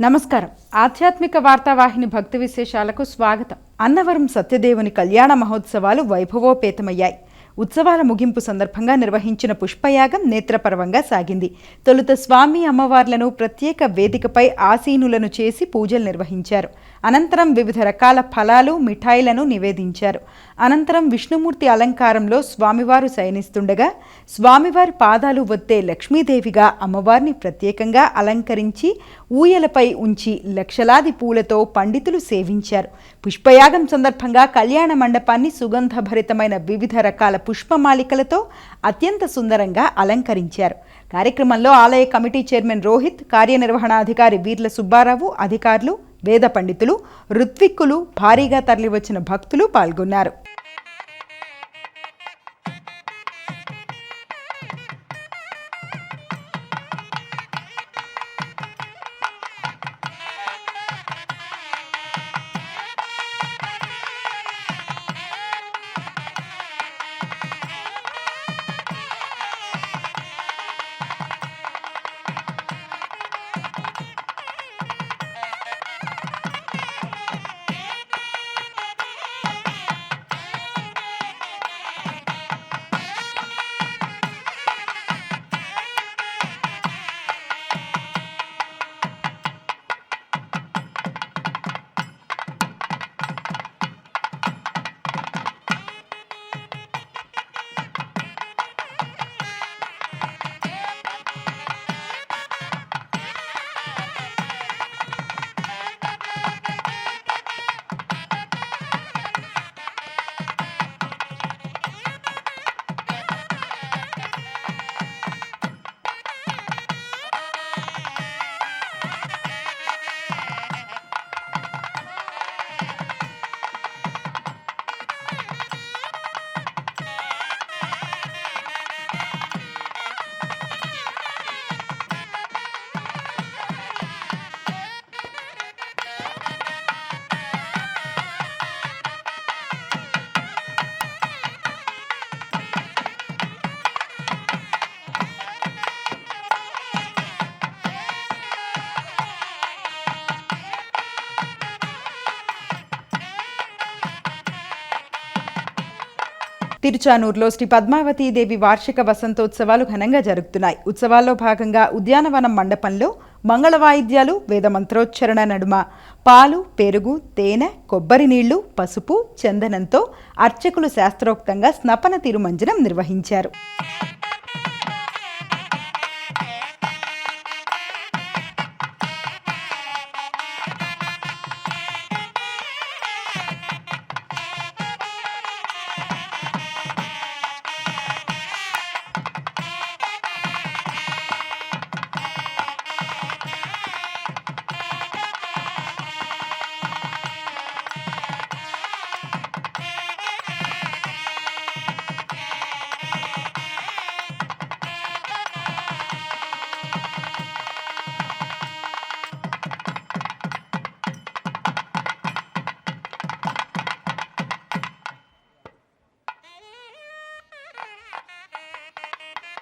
నమస్కారం. ఆధ్యాత్మిక వార్తావాహిని భక్తి విశేషాలకు స్వాగతం. అన్నవరం సత్యదేవుని కళ్యాణ మహోత్సవాలు వైభవోపేతమయ్యాయి. ఉత్సవాల ముగింపు సందర్భంగా నిర్వహించిన పుష్పయాగం నేత్రపర్వంగా సాగింది. తొలుత స్వామి అమ్మవార్లను ప్రత్యేక వేదికపై ఆసీనులను చేసి పూజలు నిర్వహించారు. అనంతరం వివిధ రకాల ఫలాలు మిఠాయిలను నివేదించారు. అనంతరం విష్ణుమూర్తి అలంకారంలో స్వామివారు శయనిస్తుండగా స్వామివారి పాదాలు వత్తే లక్ష్మీదేవిగా అమ్మవారిని ప్రత్యేకంగా అలంకరించి ఊయలపై ఉంచి లక్షలాది పూలతో పండితులు సేవించారు. పుష్పయాగం సందర్భంగా కళ్యాణ మండపాన్ని సుగంధభరితమైన వివిధ రకాల పుష్పమాలికలతో అత్యంత సుందరంగా అలంకరించారు. కార్యక్రమంలో ఆలయ కమిటీ చైర్మన్ రోహిత్ కార్యనిర్వహణాధికారి వీర్ల సుబ్బారావు అధికారులు వేద పండితులు ఋత్విక్కులు భారీగా తరలివచ్చిన భక్తులు పాల్గొన్నారు. తిరుచానూరులో శ్రీ పద్మావతీదేవి వార్షిక వసంతోత్సవాలు ఘనంగా జరుగుతున్నాయి. ఉత్సవాల్లో భాగంగా ఉద్యానవనం మండపంలో మంగళ వాయిద్యాలు వేద మంత్రోచ్చరణ నడుమ పాలు పెరుగు తేనె కొబ్బరి నీళ్ళు పసుపు చందనంతో అర్చకులు శాస్త్రోక్తంగా స్నపన తిరుమంజనం నిర్వహించారు.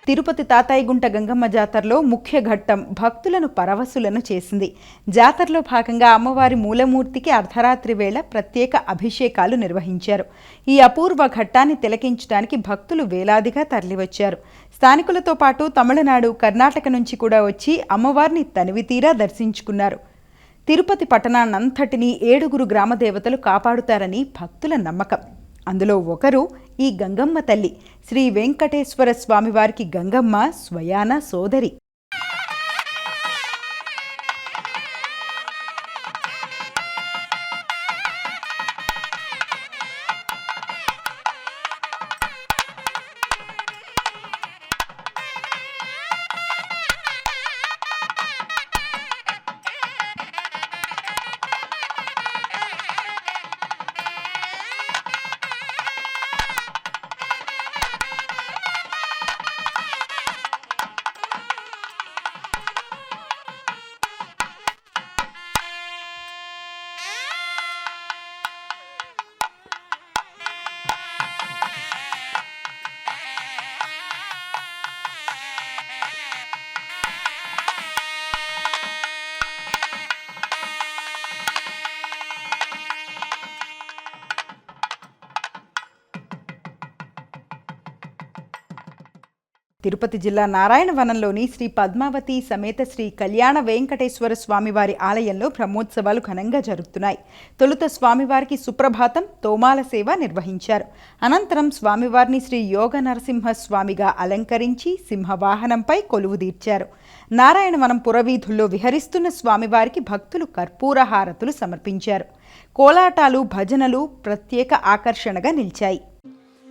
తిరుపతి తాతాయిగుంట గంగమ్మ జాతరలో ముఖ్య ఘట్టం భక్తులను పరవశులను చేసింది. జాతరలో భాగంగా అమ్మవారి మూలమూర్తికి అర్ధరాత్రి వేళ ప్రత్యేక అభిషేకాలు నిర్వహించారు. ఈ అపూర్వ ఘట్టాన్ని తిలకించడానికి భక్తులు వేలాదిగా తరలివచ్చారు. స్థానికులతో పాటు తమిళనాడు కర్ణాటక నుంచి కూడా వచ్చి అమ్మవారిని తనివితీరా దర్శించుకున్నారు. తిరుపతి పట్టణాన్నంతటినీ ఏడుగురు గ్రామదేవతలు కాపాడుతారని భక్తుల నమ్మకం. అందులో ఒకరు ఈ గంగమ్మ తల్లి శ్రీ వెంకటేశ్వర స్వామివారికి గంగమ్మ స్వయాన సోదరి తిరుపతి జిల్లా నారాయణవనంలోని శ్రీ పద్మావతి సమేత శ్రీ కళ్యాణ వెంకటేశ్వర స్వామివారి ఆలయంలో బ్రహ్మోత్సవాలు ఘనంగా జరుగుతున్నాయి తొలుత స్వామివారికి సుప్రభాతం తోమాల సేవ నిర్వహించారు. అనంతరం స్వామివారిని శ్రీ యోగ నరసింహ స్వామిగా అలంకరించి సింహవాహనంపై కొలువు తీర్చారు. నారాయణవనం పురవీధుల్లో విహరిస్తున్న స్వామివారికి భక్తులు కర్పూర హారతులు సమర్పించారు. కోలాటాలు భజనలు ప్రత్యేక ఆకర్షణగా నిలిచాయి.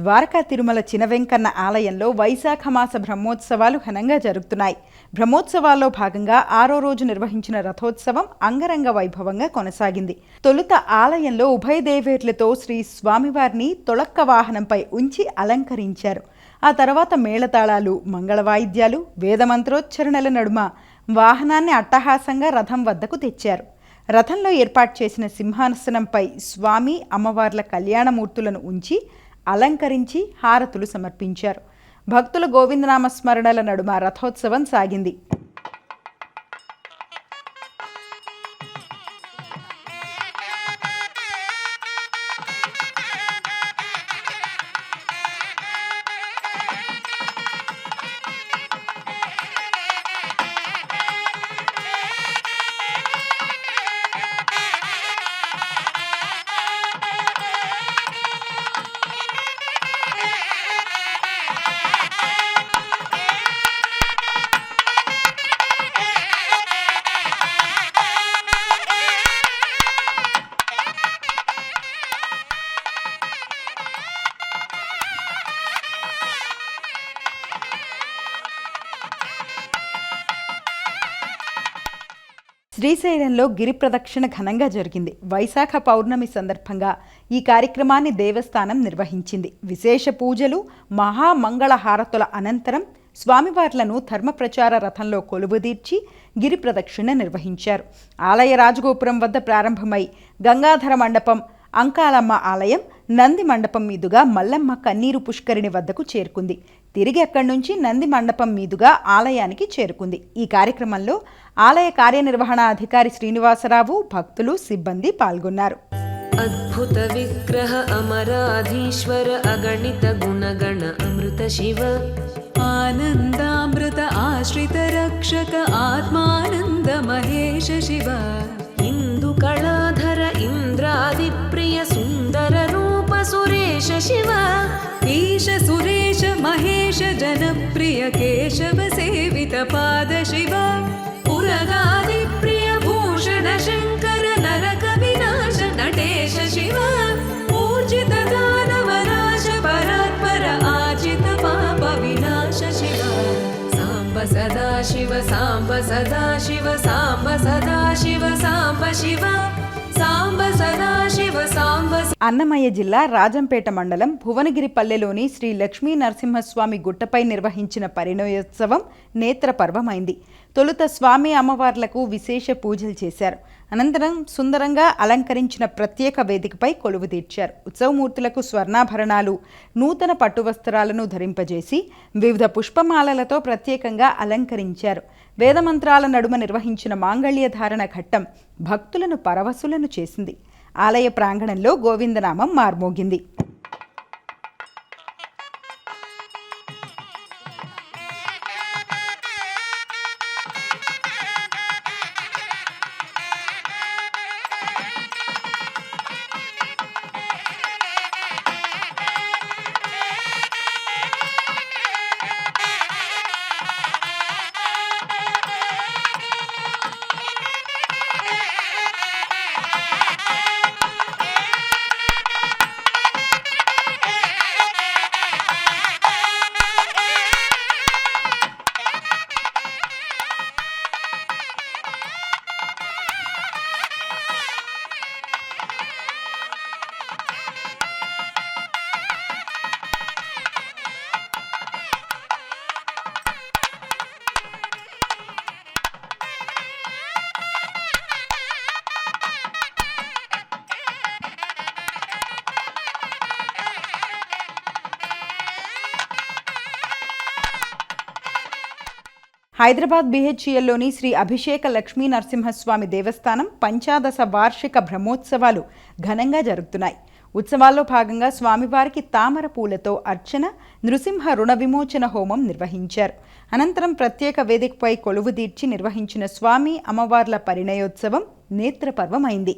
ద్వారకా తిరుమల చినవెంకన్న ఆలయంలో వైశాఖ మాస బ్రహ్మోత్సవాలు ఘనంగా జరుగుతున్నాయి. బ్రహ్మోత్సవాల్లో భాగంగా ఆరో రోజు నిర్వహించిన రథోత్సవం అంగరంగ వైభవంగా కొనసాగింది. తొలుత ఆలయంలో ఉభయ దేవేర్లతో శ్రీ స్వామివారిని తొలక్క వాహనంపై ఉంచి అలంకరించారు. ఆ తర్వాత మేళతాళాలు మంగళ వాయిద్యాలు వేదమంత్రోచ్చరణల నడుమ వాహనాన్ని అట్టహాసంగా రథం వద్దకు తెచ్చారు. రథంలో ఏర్పాటు చేసిన సింహాసనంపై స్వామి అమ్మవార్ల కళ్యాణమూర్తులను ఉంచి అలంకరించి హారతులు సమర్పించారు. భక్తుల గోవిందనామ స్మరణల నడుమ రథోత్సవం సాగింది. శ్రీశైలంలో గిరి ప్రదక్షిణ ఘనంగా జరిగింది. వైశాఖ పౌర్ణమి సందర్భంగా ఈ కార్యక్రమాన్ని దేవస్థానం నిర్వహించింది. విశేష పూజలు మహామంగళ హారతుల అనంతరం స్వామివార్లను ధర్మప్రచార రథంలో కొలువుదీర్చి గిరి ప్రదక్షిణ నిర్వహించారు. ఆలయ రాజగోపురం వద్ద ప్రారంభమై గంగాధర మండపం అంకాలమ్మ ఆలయం నంది మండపం మీదుగా మల్లమ్మ కన్నీరు పుష్కరిణి వద్దకు చేరుకుంది. తిరిగి అక్కడి నుంచి నంది మండపం మీదుగా ఆలయానికి చేరుకుంది. ఈ కార్యక్రమంలో ఆలయ కార్యనిర్వహణ అధికారి శ్రీనివాసరావు భక్తులు సిబ్బంది పాల్గొన్నారు. అద్భుత విగ్రహ అమరాధీశ్వర అగణిత గుణగణ అమృత శివ. ఆనందామృత ఆశ్రిత రక్షక ఆత్మానంద మహేష శివ. जनप्रिय केशव सेवित पाद शिव पुरगादिप्रिय भूषण शङ्कर नरक विनाश नटेश शिव ऊर्जित दानवनाश परात्पर आजित पाप विनाश शिव साम्ब सदा शिव साम्ब सदा शिव साम्ब सदा शिव साम्ब शिव అన్నమయ్య జిల్లా రాజంపేట మండలం భువనగిరిపల్లెలోని శ్రీ లక్ష్మీ నరసింహస్వామి గుట్టపై నిర్వహించిన పరిణయోత్సవం నేత్రపర్వమైంది. తొలుత స్వామి అమ్మవార్లకు విశేష పూజలు చేశారు. అనంతరం సుందరంగా అలంకరించిన ప్రత్యేక వేదికపై కొలువు తీర్చారు. ఉత్సవమూర్తులకు స్వర్ణాభరణాలు నూతన పట్టువస్త్రాలను ధరింపజేసి వివిధ పుష్పమాలలతో ప్రత్యేకంగా అలంకరించారు. వేదమంత్రాల నడుమ నిర్వహించిన మాంగళ్య ధారణ ఘట్టం భక్తులను పరవశులను చేసింది. ఆలయ ప్రాంగణంలో గోవిందనామం మార్మోగింది. హైదరాబాద్ బీహెచ్ఈఎల్లోని శ్రీ అభిషేక లక్ష్మీ నరసింహస్వామి దేవస్థానం పంచాదశ వార్షిక బ్రహ్మోత్సవాలు ఘనంగా జరుగుతున్నాయి. ఉత్సవాల్లో భాగంగా స్వామివారికి తామర పూలతో అర్చన నృసింహ రుణ విమోచన హోమం నిర్వహించారు. అనంతరం ప్రత్యేక వేదికపై కొలువు తీర్చి నిర్వహించిన స్వామి అమ్మవార్ల పరిణయోత్సవం నేత్రపర్వమైంది.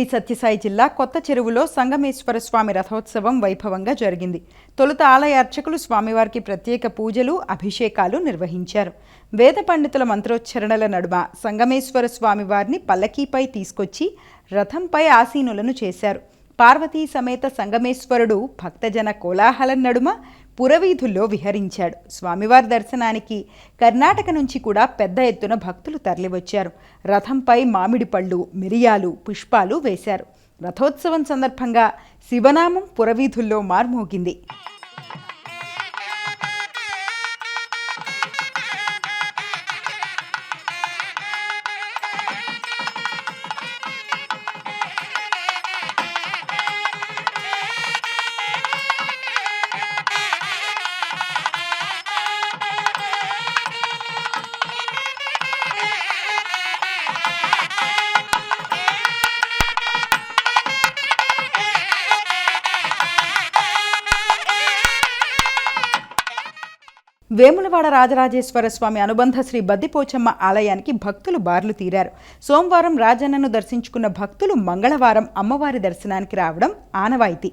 శ్రీ సత్యసాయి జిల్లా కొత్త చెరువులో సంగమేశ్వర స్వామి రథోత్సవం వైభవంగా జరిగింది. తొలుత ఆలయ అర్చకులు స్వామివారికి ప్రత్యేక పూజలు అభిషేకాలు నిర్వహించారు. వేద పండితుల మంత్రోచ్చరణల నడుమ సంగమేశ్వర స్వామివారిని పల్లకీపై తీసుకొచ్చి రథంపై ఆసీనులను చేశారు. పార్వతీ సమేత సంగమేశ్వరుడు భక్తజన కోలాహలం నడుమ పురవీధుల్లో విహరించాడు. స్వామివారి దర్శనానికి కర్ణాటక నుంచి కూడా పెద్ద ఎత్తున భక్తులు తరలివచ్చారు. రథంపై మామిడి పళ్ళు మిరియాలు పుష్పాలు వేశారు. రథోత్సవం సందర్భంగా శివనామం పురవీధుల్లో మార్మోగింది. వేములవాడ రాజరాజేశ్వర స్వామి అనుబంధ శ్రీ బద్దిపోచమ్మ ఆలయానికి భక్తులు బార్లు తీరారు. సోమవారం రాజన్నను దర్శించుకున్న భక్తులు మంగళవారం అమ్మవారి దర్శనానికి రావడం ఆనవాయితీ.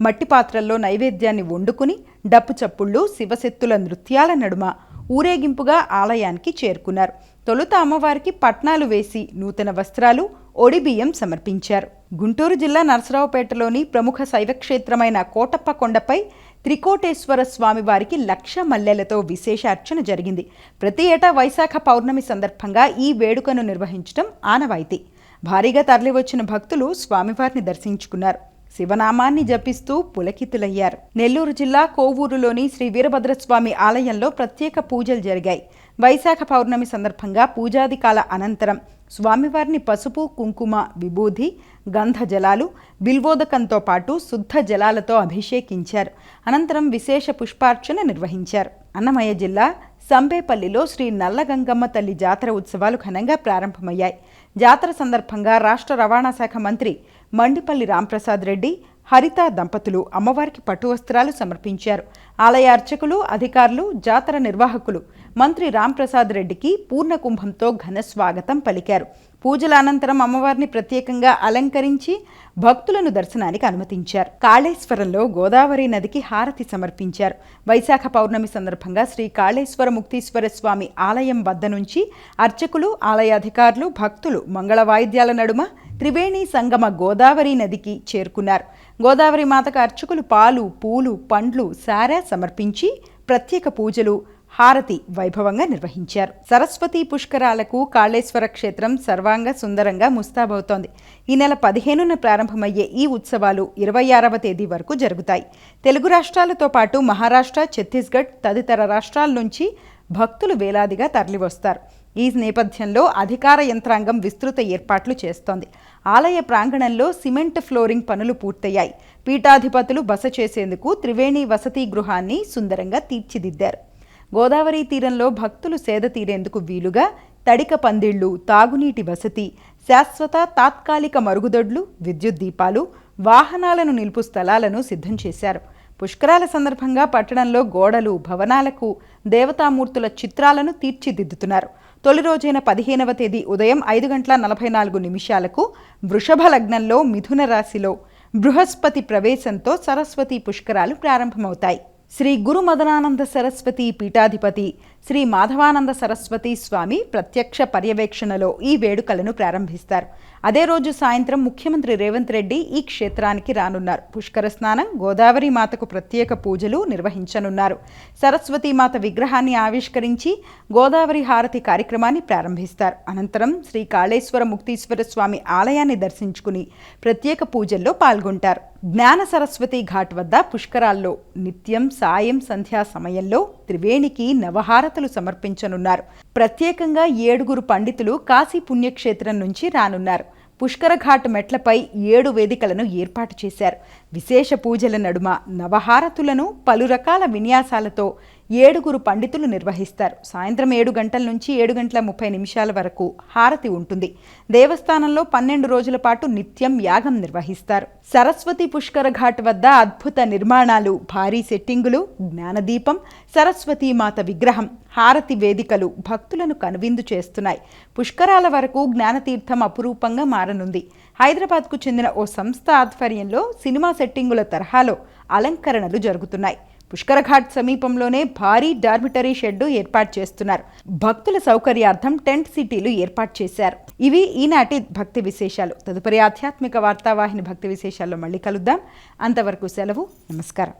మట్టి పాత్రల్లో నైవేద్యాన్ని వండుకుని డప్పు చప్పుళ్ళు శివశక్తుల నృత్యాల నడుమ ఊరేగింపుగా ఆలయానికి చేరుకున్నారు. తొలుత అమ్మవారికి పట్నాలు వేసి నూతన వస్త్రాలు ఒడిబియ్యం సమర్పించారు. గుంటూరు జిల్లా నరసరావుపేటలోని ప్రముఖ శైవక్షేత్రమైన కోటప్ప కొండపై త్రికోటేశ్వర స్వామి వారికి లక్ష మల్లెలతో విశేష అర్చన జరిగింది. ప్రతి ఏటా వైశాఖ పౌర్ణమి సందర్భంగా ఈ వేడుకను నిర్వహించడం ఆనవాయితీ. భారీగా తరలివచ్చిన భక్తులు స్వామివారిని దర్శించుకున్నారు. శివనామాన్ని జపిస్తూ పులకితులయ్యారు. నెల్లూరు జిల్లా కోవూరులోని శ్రీ వీరభద్రస్వామి ఆలయంలో ప్రత్యేక పూజలు జరిగాయి. వైశాఖ పౌర్ణమి సందర్భంగా పూజాదికాల అనంతరం స్వామివారిని పసుపు కుంకుమ విభూది గంధ జలాలు బిల్వోదకంతో పాటు శుద్ధ జలాలతో అభిషేకించారు. అనంతరం విశేష పుష్పార్చన నిర్వహించారు. అన్నమయ్య జిల్లా సంబేపల్లిలో శ్రీ నల్లగంగమ్మ తల్లి జాతర ఉత్సవాలు ఘనంగా ప్రారంభమయ్యాయి. జాతర సందర్భంగా రాష్ట్ర రవాణా శాఖ మంత్రి మండిపల్లి రాంప్రసాద్ రెడ్డి హరిత దంపతులు అమ్మవారికి పట్టు వస్త్రాలు సమర్పించారు. ఆలయ అర్చకులు అధికారులు జాతర నిర్వాహకులు మంత్రి రాంప్రసాద్ రెడ్డికి పూర్ణ కుంభంతో ఘన స్వాగతం పలికారు. పూజల అనంతరం అమ్మవారిని ప్రత్యేకంగా అలంకరించి భక్తులను దర్శనానికి అనుమతించారు. కాళేశ్వరంలో గోదావరి నదికి హారతి సమర్పించారు. వైశాఖ పౌర్ణమి సందర్భంగా శ్రీ కాళేశ్వర ముక్తీశ్వర స్వామి ఆలయం వద్ద నుంచి అర్చకులు ఆలయ అధికారులు భక్తులు మంగళ వాయిద్యాల నడుమ త్రివేణి సంగమ గోదావరి నదికి చేరుకున్నారు. గోదావరి మాతకు అర్చకులు పాలు పూలు పండ్లు సారా సమర్పించి ప్రత్యేక పూజలు హారతి వైభవంగా నిర్వహించారు. సరస్వతి పుష్కరాలకు కాళేశ్వర క్షేత్రం సర్వాంగ సుందరంగా ముస్తాబవుతోంది. ఈ నెల పదిహేనున ప్రారంభమయ్యే ఈ ఉత్సవాలు ఇరవై ఆరవ తేదీ వరకు జరుగుతాయి. తెలుగు రాష్ట్రాలతో పాటు మహారాష్ట్ర ఛత్తీస్గఢ్ తదితర రాష్ట్రాల నుంచి భక్తులు వేలాదిగా తరలివస్తారు. ఈ నేపథ్యంలో అధికార యంత్రాంగం విస్తృత ఏర్పాట్లు చేస్తోంది. ఆలయ ప్రాంగణంలో సిమెంట్ ఫ్లోరింగ్ పనులు పూర్తయ్యాయి. పీఠాధిపతులు బస చేసేందుకు త్రివేణి వసతి గృహాన్ని సుందరంగా తీర్చిదిద్దారు. గోదావరి తీరంలో భక్తులు సేద తీరేందుకు వీలుగా తడిక పందిళ్ళు తాగునీటి వసతి శాశ్వత తాత్కాలిక మరుగుదొడ్లు విద్యుత్ దీపాలు వాహనాలను నిలుపు స్థలాలను సిద్ధం చేశారు. పుష్కరాల సందర్భంగా పట్టణంలో గోడలు భవనాలకు దేవతామూర్తుల చిత్రాలను తీర్చిదిద్దుతున్నారు. తొలి రోజైన పదిహేనవ తేదీ ఉదయం ఐదు గంటల నలభై నాలుగు నిమిషాలకు వృషభ లగ్నంలో మిథున రాశిలో బృహస్పతి ప్రవేశంతో సరస్వతి పుష్కరాలు ప్రారంభమవుతాయి. శ్రీ గురు మదనానంద సరస్వతి పీఠాధిపతి శ్రీ మాధవానంద సరస్వతి స్వామి ప్రత్యక్ష పర్యవేక్షణలో ఈ వేడుకలను ప్రారంభిస్తారు. అదే రోజు సాయంత్రం ముఖ్యమంత్రి రేవంత్ రెడ్డి ఈ క్షేత్రానికి రానున్నారు. పుష్కర స్నానం గోదావరి మాతకు ప్రత్యేక పూజలు నిర్వహించనున్నారు. సరస్వతి మాత విగ్రహాన్ని ఆవిష్కరించి గోదావరి హారతి కార్యక్రమాన్ని ప్రారంభిస్తారు. అనంతరం శ్రీ కాళేశ్వర ముక్తీశ్వర స్వామి ఆలయాన్ని దర్శించుకుని ప్రత్యేక పూజల్లో పాల్గొంటారు. జ్ఞాన సరస్వతి ఘాట్ వద్ద పుష్కరాల్లో నిత్యం సాయం సంధ్యా సమయంలో త్రివేణికి నవహారతలు సమర్పించనున్నారు. ప్రత్యేకంగా ఏడుగురు పండితులు కాశీ పుణ్యక్షేత్రం నుంచి రానున్నారు. పుష్కర ఘాట్ మెట్లపై ఏడు వేదికలను ఏర్పాటు చేశారు. విశేష పూజల నడుమ నవహారతులను పలు రకాల విన్యాసాలతో ఏడుగురు పండితులు నిర్వహిస్తారు. సాయంత్రం ఏడు గంటల నుంచి ఏడు గంటల ముప్పై నిమిషాల వరకు హారతి ఉంటుంది. దేవస్థానంలో పన్నెండు రోజుల పాటు నిత్యం యాగం నిర్వహిస్తారు. సరస్వతి పుష్కర ఘాట్ వద్ద అద్భుత నిర్మాణాలు భారీ సెట్టింగులు జ్ఞానదీపం సరస్వతీ మాత విగ్రహం హారతి వేదికలు భక్తులను కనువిందు చేస్తున్నాయి. పుష్కరాల వరకు జ్ఞానతీర్థం అపురూపంగా మారనుంది. హైదరాబాద్కు చెందిన ఓ సంస్థ ఆధ్వర్యంలో సినిమా సెట్టింగుల తరహాలో అలంకరణలు జరుగుతున్నాయి. పుష్కరఘాట్ సమీపంలోనే భారీ డార్మిటరీ షెడ్డు ఏర్పాటు చేస్తున్నారు. భక్తుల సౌకర్యార్థం టెంట్ సిటీలు ఏర్పాటు చేశారు. ఇవి ఈనాటి భక్తి విశేషాలు. తదుపరి ఆధ్యాత్మిక వార్తావాహిని భక్తి విశేషాల్లో మళ్ళీ కలుద్దాం. అంతవరకు సెలవు. నమస్కారం.